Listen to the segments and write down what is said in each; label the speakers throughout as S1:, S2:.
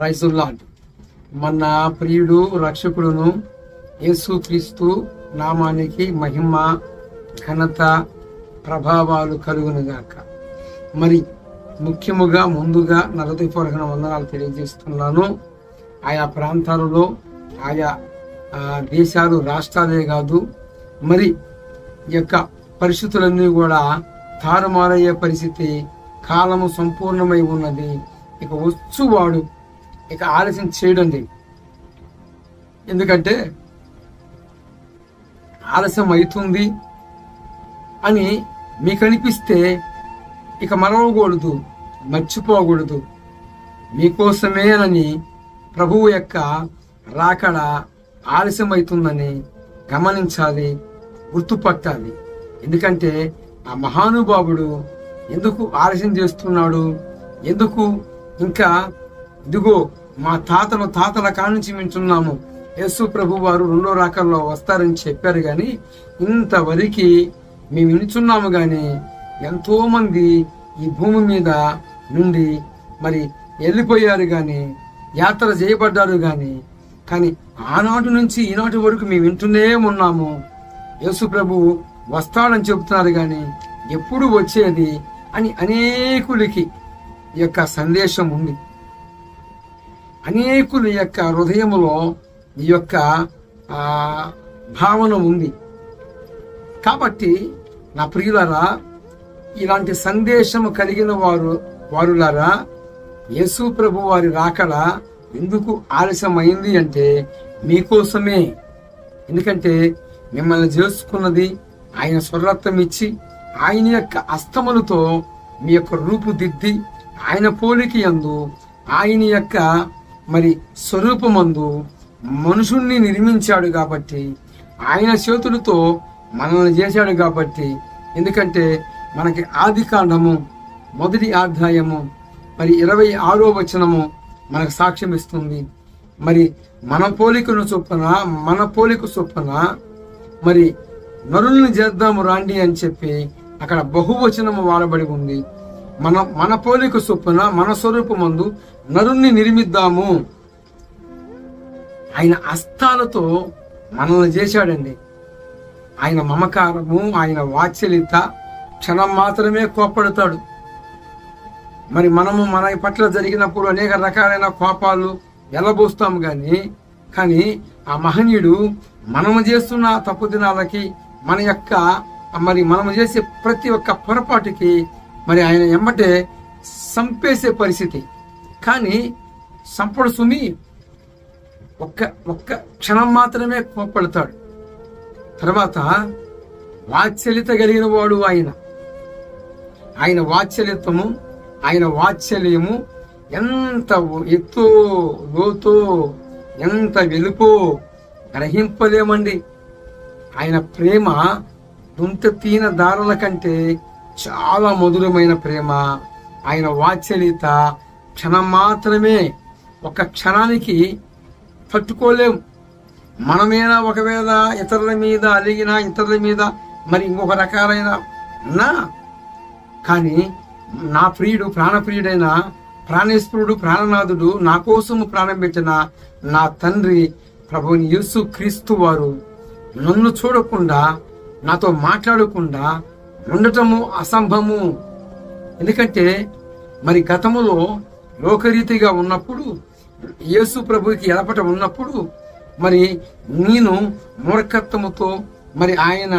S1: ప్రైజుల్లాడ్ మన ప్రియుడు రక్షకుడును యేసుక్రీస్తు నామానికి మహిమ ఘనత ప్రభావాలు కలుగునుగాక మరి ముఖ్యముగా ముందుగా నా వందనాలు తెలియజేస్తున్నాను. ఆయా ప్రాంతాలలో ఆయా దేశాలు రాష్ట్రాలే కాదు మరి యొక్క పరిస్థితులన్నీ కూడా తారుమారయ్యే పరిస్థితి కాలము సంపూర్ణమై ఉన్నది. ఇక వచ్చువాడు ఇక ఆలస్యం చేయడండి ఎందుకంటే ఆలస్యం అవుతుంది అని మీకు అనిపిస్తే ఇక మరవకూడదు మర్చిపోకూడదు. మీకోసమేనని ప్రభువు యొక్క రాకడ ఆలస్యం అవుతుందని గమనించాలి గుర్తుపట్టాలి. ఎందుకంటే ఆ మహానుభావుడు ఎందుకు ఆలస్యం చేస్తున్నాడు? ఎందుకు ఇంకా ఇదిగో మా తాతలు తాతల కానించి వింటున్నాము. యేసు ప్రభు వారు రెండో రాకల్లో వస్తారని చెప్పారు కానీ ఇంతవరకు మేము వినుచున్నాము కానీ ఎంతోమంది ఈ భూమి మీద నుండి మరి వెళ్ళిపోయారు కానీ యాత్ర చేయబడ్డారు కానీ కానీ ఆనాటి నుంచి ఈనాటి వరకు మేము వింటూనే ఉన్నాము. యేసు ప్రభు వస్తాడని చెబుతున్నారు కానీ ఎప్పుడు వచ్చేది అని అనేకులకి యొక్క సందేశం ఉంది. అనేకుల యొక్క హృదయములో ఈ యొక్క భావన ఉంది. కాబట్టి నా ప్రియులారా ఇలాంటి సందేశము కలిగిన వారు వారులారా యేసు ప్రభు వారి రాకడ ఎందుకు ఆలస్యమైంది అంటే మీకోసమే. ఎందుకంటే మిమ్మల్ని చేసుకున్నది ఆయన స్వరత్వం ఇచ్చి ఆయన యొక్క అస్తములతో మీ యొక్క రూపుదిద్ది ఆయన పోలికి అందు ఆయన యొక్క మరి స్వరూపమందు మనుషుణ్ణి నిర్మించాడు కాబట్టి ఆయన చేతులతో మనల్ని చేశాడు కాబట్టి. ఎందుకంటే మనకి ఆది కాండము మొదటి అధ్యాయము మరి ఇరవై ఆరో వచనము మనకు సాక్ష్యం ఇస్తుంది. మరి మన పోలికను చొప్పున మన పోలిక చొప్పున మరి నరుల్ని చేద్దాము రాండి అని చెప్పి అక్కడ బహువచనము వాడబడి ఉంది. మన మన పోలిక చొప్పున మన స్వరూపమందు నరుణ్ణి నిర్మిద్దాము. ఆయన అస్తాలతో మనల్ని చేశాడండి. ఆయన మమకారము ఆయన వాత్సల్యత క్షణం మాత్రమే కోప్పడతాడు. మరి మనము మన పట్ల జరిగినప్పుడు అనేక రకాలైన కోపాలు ఎలబోస్తాము కానీ కానీ ఆ మహనీయుడు మనము చేస్తున్న తప్పు దినాలకి మన యొక్క మరి మనము చేసే ప్రతి ఒక్క పొరపాటుకి మరి ఆయన ఎమ్మటే సంపేసే పరిస్థితి. కానీ సంపడు సుమి ఒక్క ఒక్క క్షణం మాత్రమే కోప్పడతాడు. తర్వాత వాత్సల్యత కలిగిన వాడు ఆయన. ఆయన వాత్సల్యత్వము ఆయన వాత్సల్యము ఎంత ఎత్తు లోతో ఎంత వెలుపో గ్రహింపలేమండి. ఆయన ప్రేమ దుంత తీన దారుల కంటే చాలా మధురమైన ప్రేమ. ఆయన వాత్సల్యత క్షణం మాత్రమే ఒక క్షణానికి తట్టుకోలేం. మనమేనా ఒకవేళ ఇతరుల మీద అలిగినా ఇతరుల మీద మరి ఇంకొక రకాలైన నా? కానీ నా ప్రియుడు ప్రాణప్రియుడైన ప్రాణేశ్వరుడు ప్రాణనాథుడు నా కోసము ప్రాణం పెట్టిన నా తండ్రి ప్రభుని యేసు క్రీస్తు వారు నన్ను చూడకుండా నాతో మాట్లాడకుండా ఉండటము అసంభవము. ఎందుకంటే మరి గతములో లోకరీతిగా ఉన్నప్పుడు యేసు ప్రభుకి ఎలపట ఉన్నప్పుడు మరి నేను మూర్ఖత్వముతో మరి ఆయన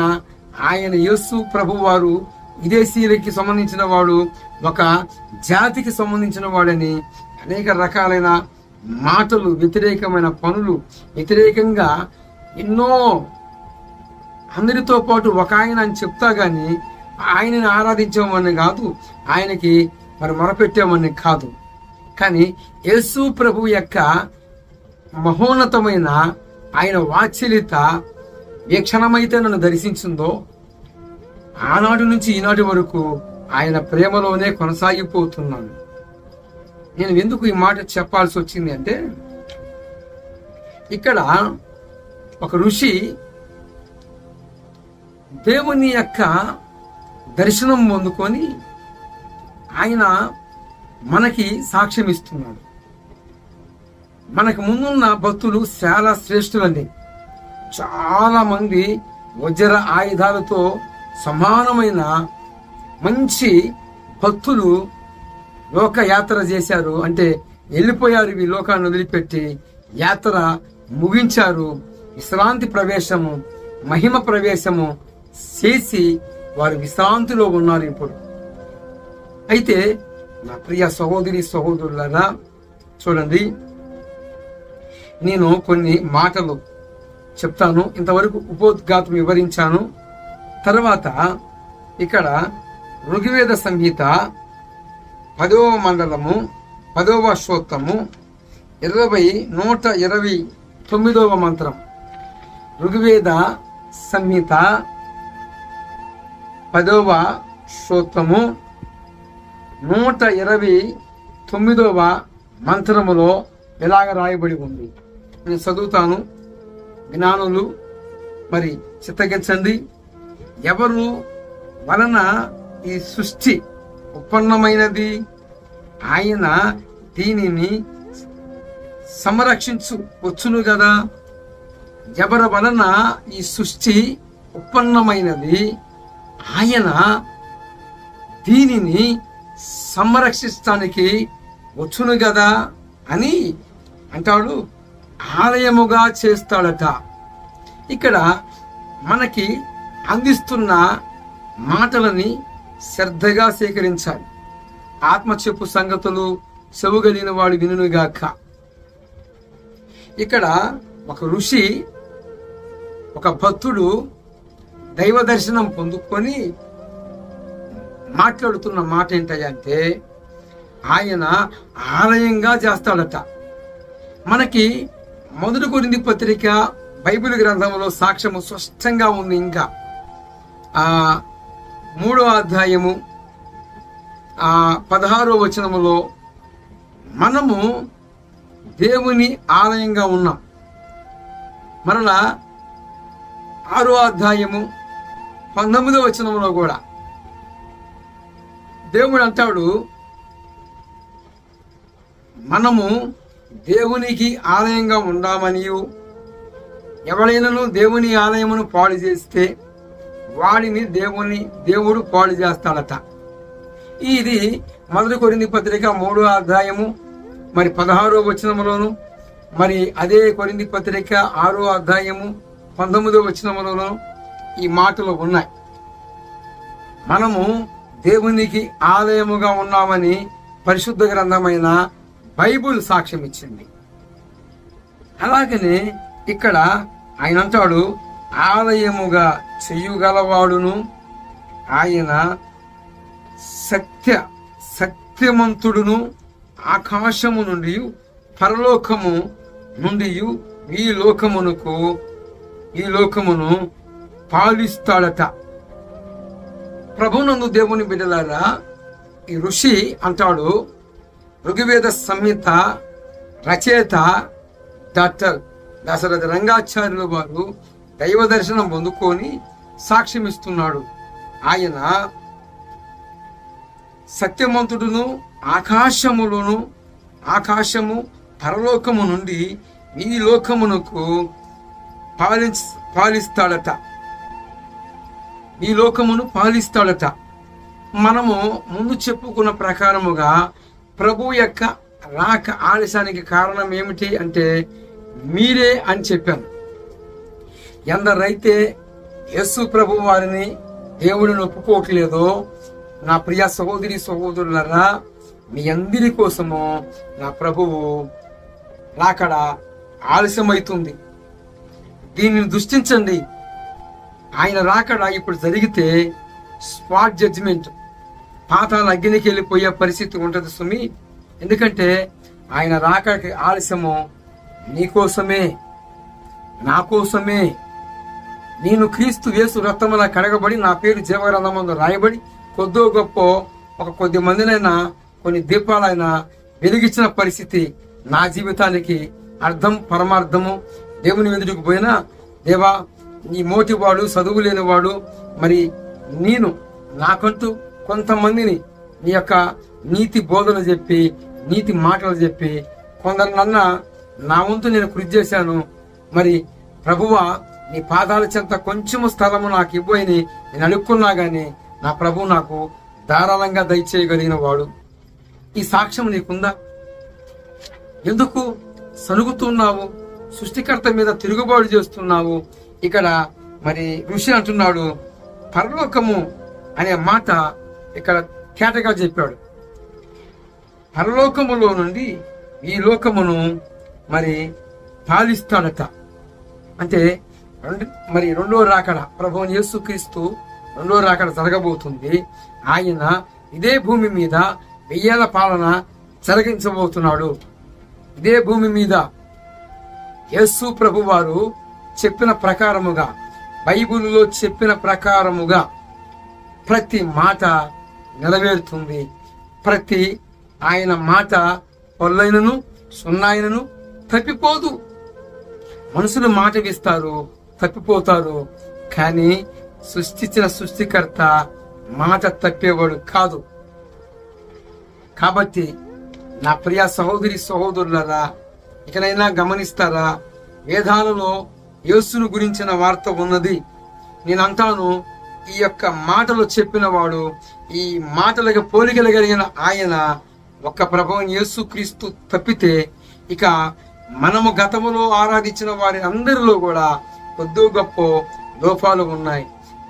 S1: ఆయన యేసు ప్రభు వారు విదేశీయులకి సంబంధించిన వాడు ఒక జాతికి సంబంధించిన వాడని అనేక రకాలైన మాటలు వ్యతిరేకమైన పనులు వ్యతిరేకంగా ఎన్నో అందరితో పాటు ఒక ఆయన అని చెప్తా కానీ ఆయనని ఆరాధించామని కాదు ఆయనకి మరి మొరపెట్టామని కాదు. కానీ యేసు ప్రభు యొక్క మహోన్నతమైన ఆయన వాత్సల్యత ఏ క్షణమైతే నన్ను దర్శించిందో ఆనాటి నుంచి ఈనాటి వరకు ఆయన ప్రేమలోనే కొనసాగిపోతున్నాను. నేను ఎందుకు ఈ మాట చెప్పాల్సి వచ్చింది అంటే ఇక్కడ ఒక ఋషి దేవుని యొక్క దర్శనం పొందుకొని ఆయన మనకి సాక్ష్యం ఇస్తున్నాడు. మనకు ముందున్న భక్తులు చాలా శ్రేష్ఠులండి. చాలా మంది వజ్ర ఆయుధాలతో సమానమైన మంచి భక్తులు లోకయాత్ర చేశారు. అంటే వెళ్ళిపోయారు ఈ లోకాన్ని వదిలిపెట్టి యాత్ర ముగించారు. విశ్రాంతి ప్రవేశము మహిమ ప్రవేశము చేసి వారు విశ్రాంతిలో ఉన్నారు ఇప్పుడు. అయితే నా ప్రియ సహోదరి సహోదరులరా చూడండి. నేను కొన్ని మాటలు చెప్తాను. ఇంతవరకు ఉపోద్ఘాతం వివరించాను. తర్వాత ఇక్కడ ఋగ్వేద సంహిత పదవ మండలము పదవ శ్లోకము ఇరవై నూట ఇరవై తొమ్మిదవ మంత్రం. ఋగ్వేద సంహిత పదవ సూత్రము నూట ఇరవై తొమ్మిదవ మంత్రములో ఎలాగ రాయబడి ఉంది? నేను చదువుతాను. జ్ఞానులు మరి చిత్తగించండి. ఎవరు వలన ఈ సృష్టి ఉత్పన్నమైనది? ఆయన దీనిని సంరక్షించు వచ్చును కదా ఎవరి వలన ఈ సృష్టి ఉత్పన్నమైనది? ఆయన దీనిని సంరక్షిస్తానికి వచ్చును కదా అని అంటాడు. ఆలయముగా చేస్తాడట. ఇక్కడ మనకి అందిస్తున్న మాటలని శ్రద్ధగా సేకరించాలి. ఆత్మ చెప్పు సంగతులు చెవుగలిగిన వాడు వినుగాక ఇక్కడ ఒక ఋషి ఒక భక్తుడు దైవ దర్శనం పొందుకొని మాట్లాడుతున్న మాట ఏంటంటే ఆయన ఆలయంగా చేస్తాడట. మనకి మొదటి కొరింది పత్రిక బైబిల్ గ్రంథంలో సాక్ష్యము స్పష్టంగా ఉంది ఇంకా. ఆ మూడో అధ్యాయము ఆ పదహారో వచనములో మనము దేవుని ఆలయంగా ఉన్నాం. మరలా ఆరో అధ్యాయము పంతొమ్మిదో వచనంలో కూడా. దేవుడు అంటాడు మనము దేవునికి ఆలయంగా ఉండామనియు. ఎవడైనాను దేవుని ఆలయమును పాడు చేస్తే వాడిని దేవుని దేవుడు పాడు చేస్తాడట. ఇది మొదటి కొరింది పత్రిక మూడో అధ్యాయము మరి పదహారో వచనములోను మరి అదే కొరింది పత్రిక ఆరో అధ్యాయము పంతొమ్మిదో వచనములోను ఈ మాటలు ఉన్నాయి. మనము దేవునికి ఆలయముగా ఉన్నామని పరిశుద్ధ గ్రంథమైన బైబుల్ సాక్ష్యం ఇచ్చింది అలాగనే ఇక్కడ ఆయన అంటాడు ఆలయముగా చెయ్యగలవాడును ఆయన సత్య సత్యమంతుడును. ఆకాశము నుండి పరలోకము నుండి ఈ లోకమునకు ఈ లోకమును పాలిస్తాడట. ప్రభునందు దేవుని బిడ్డలారా ఈ ఋషి అంటాడు ఋగ్వేద సంహిత రచయిత డాక్టర్ దశరథ రంగాచార్యుల వారు దైవ దర్శనం పొందుకొని సాక్ష్యమిస్తున్నాడు. ఆయన సత్యమంతుడును ఆకాశములను ఆకాశము పరలోకము నుండి ఈ లోకమునకు పాలించ పాలిస్తాడట. ఈ లోకమును పాలిస్తాడట. మనము ముందు చెప్పుకున్న ప్రకారముగా ప్రభు యొక్క రాక ఆలస్యానికి కారణం ఏమిటి అంటే మీరే అని చెప్పాను ఎందరైతే యేసు ప్రభు వారిని దేవుడిని ఒప్పుకోవట్లేదో నా ప్రియ సహోదరి సహోదరులరా మీ అందరి కోసము నా ప్రభువు రాకడ ఆలస్యమవుతుంది. దీనిని దృష్టించండి. ఆయన రాకడ ఇప్పుడు జరిగితే స్పాట్ జడ్జిమెంట్ పాతాల అగ్నికి వెళ్ళిపోయే పరిస్థితి ఉంటుంది సుమి. ఎందుకంటే ఆయన రాకడికి ఆలస్యము నీకోసమే నా కోసమే. నేను క్రీస్తు వేసు రక్తముల కడగబడి నా పేరు జీవగ్రంథమందు రాయబడి కొద్దో గొప్ప ఒక కొద్ది మందినైనా కొన్ని దీపాలైనా వెలిగించిన పరిస్థితి నా జీవితానికి అర్థం పరమార్థము. దేవుని ఎదుటికి పోయినా దేవా నీ మోటివాడు చదువు లేనివాడు మరి నేను నాకంటూ కొంతమందిని నీ యొక్క నీతి బోధన చెప్పి నీతి మాటలు చెప్పి కొందరినన్నా నా వంతు నేను కృషి చేశాను. మరి ప్రభువా నీ పాదాల చెంత కొంచెము స్థలము నాకు ఇవ్వని నేను అడుక్కున్నా గాని నా ప్రభు నాకు ధారాళంగా దయచేయగలిగిన వాడు ఈ సాక్ష్యం నీకుందా? ఎందుకు సనుగుతున్నావు? సృష్టికర్త మీద తిరుగుబాటు చేస్తున్నావు? ఇక్కడ మరి ఋషి అంటున్నాడు పరలోకము అనే మాట ఇక్కడ తేటగా చెప్పాడు. పరలోకములో నుండి ఈ లోకమును మరి పాలిస్తాడట. అంటే రెండు మరి రెండో రాకడ ప్రభువుని యేసుక్రీస్తు రెండో రాకడ జరగబోతుంది. ఆయన ఇదే భూమి మీద వెయ్యేల పాలన జరిగించబోతున్నాడు. ఇదే భూమి మీద యేసు ప్రభు వారు చెప్పిన ప్రకారముగా బైబిల్లో చెప్పిన ప్రకారముగా ప్రతి మాట నెరవేరుతుంది. ప్రతి ఆయన మాట పొల్లైనను సున్నాయినను తప్పిపోదు. మనుషులు మాట వేస్తారు తప్పిపోతారు. కానీ సృష్టించిన సృష్టికర్త మాట తప్పేవాడు కాదు. కాబట్టి నా ప్రియ సహోదరి సహోదరులరా ఇకనైనా గమనిస్తారా వేదాలలో యేసును గురించిన వార్త ఉన్నది. నేను అంటాను ఈ యొక్క మాటలు చెప్పిన వాడు ఈ మాటలకు పోలికలు కలిగిన ఆయన ఒక్క ప్రభావం యేసు క్రీస్తు తప్పితే ఇక మనము గతములో ఆరాధించిన వారి అందరిలో కూడా కొద్దో గొప్ప లోపాలు ఉన్నాయి.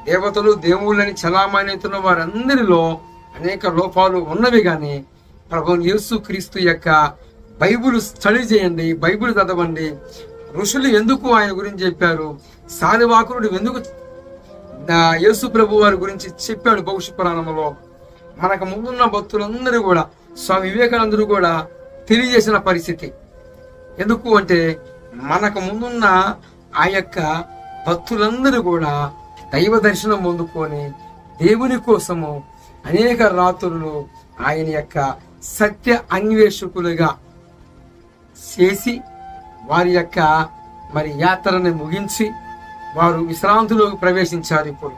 S1: దేవతలు దేవుళ్ళని చలామణితున్న వారందరిలో అనేక లోపాలు ఉన్నవి కానీ ప్రభు యేసు క్రీస్తు యొక్క బైబుల్ స్టడీ చేయండి బైబిల్ చదవండి. ఋషులు ఎందుకు ఆయన గురించి చెప్పారు? సాలివాకురుడు ఎందుకు యేసు ప్రభు వారి గురించి చెప్పాడు భవిష్య పురాణంలో? మనకు ముందున్న భక్తులందరూ కూడా స్వామి వివేకానందుడు కూడా తెలియజేసిన పరిస్థితి. ఎందుకు అంటే మనకు ముందున్న ఆ యొక్క భక్తులందరూ కూడా దైవ దర్శనం పొందుకొని దేవుని కోసము అనేక రాత్రులు ఆయన యొక్క సత్య అన్వేషకులుగా చేసి వారి యొక్క మరి యాత్రని ముగించి వారు విశ్రాంతిలోకి ప్రవేశించారు ఇప్పుడు.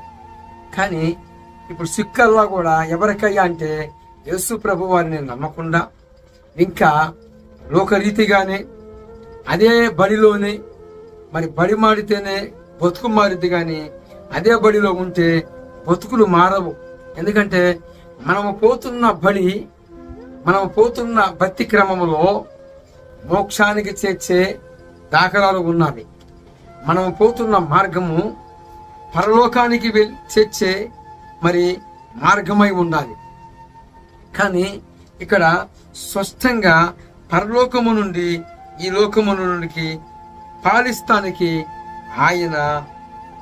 S1: కానీ ఇప్పుడు సిక్కల్లో కూడా ఎవరికయ్యా అంటే యేసు ప్రభు వారిని నమ్మకుండా ఇంకా లోకరీతిగానే అదే బడిలోనే మరి బడి మాడితేనే బతుకు మారిద్ది కానీ అదే బడిలో ఉంటే బతుకులు మారవు. ఎందుకంటే మనము పోతున్న బడి మనము పోతున్న భక్తి క్రమంలో మోక్షానికి చేర్చే దాఖలాలు ఉన్నవి. మనం పోతున్న మార్గము పరలోకానికి చేర్చే మరి మార్గమై ఉండాలి. కానీ ఇక్కడ స్పష్టంగా పరలోకము నుండి ఈ లోకము నుండికి పాలిస్తానికి ఆయన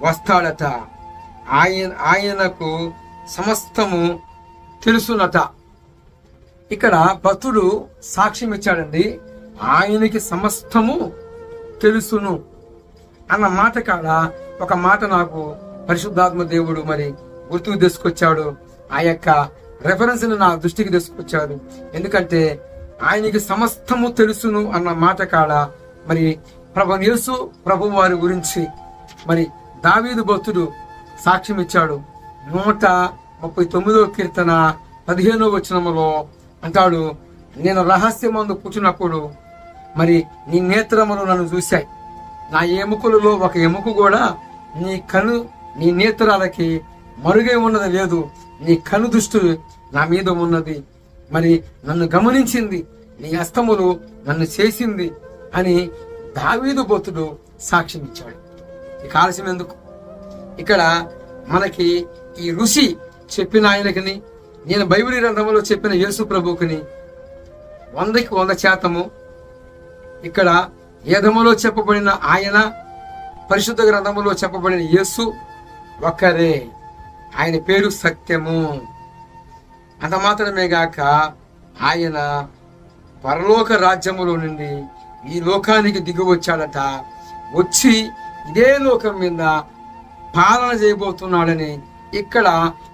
S1: వస్తాడట. ఆయన ఆయనకు సమస్తము తెలుసునట. ఇక్కడ భక్తుడు సాక్ష్యం ఇచ్చాడండి ఆయనకి సమస్తము తెలుసును అన్న మాట కాడ ఒక మాట నాకు పరిశుద్ధాత్మ దేవుడు మరి గుర్తుకు తీసుకొచ్చాడు. ఆ యొక్క రెఫరెన్స్ నా దృష్టికి తీసుకొచ్చాడు. ఎందుకంటే ఆయనకి సమస్తము తెలుసును అన్న మాట కాడ మరి ప్రభు యేసు ప్రభు వారి గురించి మరి దావీదు భక్తుడు సాక్ష్యం ఇచ్చాడు. నూట ముప్పై తొమ్మిదో కీర్తన పదిహేనో వచనములో అంటాడు నేను రహస్యమందు కూర్చున్నప్పుడు మరి నీ నేత్రములు నన్ను చూశాయి. నా ఎముకలలో ఒక ఎముక కూడా నీ కను నీ నేత్రాలకి మరుగై ఉన్నది లేదు. నీ కను దృష్టి నా మీద ఉన్నది. మరి నన్ను గమనించింది నీ హస్తములు నన్ను చేసింది అని దావీదు బొత్తుడు సాక్ష్యం ఇచ్చాడు. ఇక ఆలస్యం ఎందుకు? ఇక్కడ మనకి ఈ ఋషి చెప్పిన ఆయనకిని నేను బైబిల్ గ్రంథంలో చెప్పిన యేసు ప్రభుకుని వందకి వంద శాతము ఇక్కడ ఏదములో చెప్పబడిన ఆయన పరిశుద్ధ గ్రంథములో చెప్పబడిన యేసు ఒక్కరే. ఆయన పేరు సత్యము. అంత మాత్రమే గాక ఆయన పరలోక రాజ్యములో నుండి ఈ లోకానికి దిగి వచ్చాడట. వచ్చి ఇదే లోకం మీద పాలన చేయబోతున్నాడని ఇక్కడ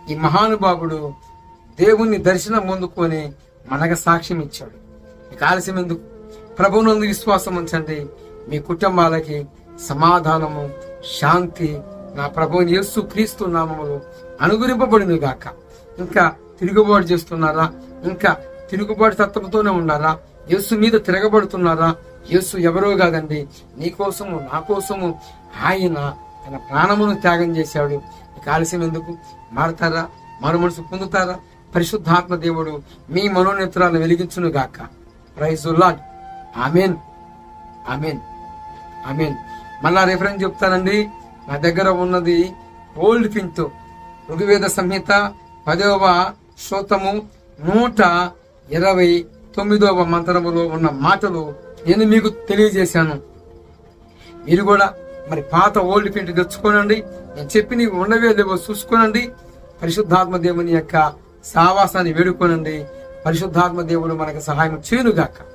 S1: ఈ మహానుభావుడు దేవుణ్ణి దర్శనం పొందుకొని మనకు సాక్ష్యం ఇచ్చాడు ఇక ఆలస్యం ఎందుకు ప్రభునందు విశ్వాసం ఉంచండి. మీ కుటుంబాలకి సమాధానము శాంతి నా ప్రభువుని యేసు క్రీస్తు నామములు అనుగురింపబడిన గాక ఇంకా తిరుగుబాటు చేస్తున్నారా? ఇంకా తిరుగుబాటు తత్వంతోనే ఉన్నారా? యేసు మీద తిరగబడుతున్నారా? యేసు ఎవరో కాదండి. నీ కోసము నా కోసము ఆయన తన ప్రాణమును త్యాగం చేశాడు. ఆలస్యం ఎందుకు? మారతారా? మరో మనసు పొందుతారా? పరిశుద్ధాత్మ దేవుడు మీ మనోనేత్రాలను వెలిగించును గాక praise Lord amen. Amen. Amen. మళ్ళా రిఫరెన్స్ చెప్తానండి. నా దగ్గర ఉన్నది ఓల్డ్ పింత్ ఋగ్వేద సంహిత పదవ శ్రోతము నూట ఇరవై తొమ్మిదవ మంత్రములో ఉన్న మాటలు నేను మీకు తెలియజేశాను. మీరు కూడా మరి పాత ఓల్డ్ పింట్ తెచ్చుకోనండి. నేను చెప్పి నీకు ఉండవే లేవో చూసుకోనండి. పరిశుద్ధాత్మ దేవుని యొక్క సావాసాన్ని వేడుకోనండి. పరిశుద్ధాత్మ దేవుడు మనకు సహాయం చేయనుగాక.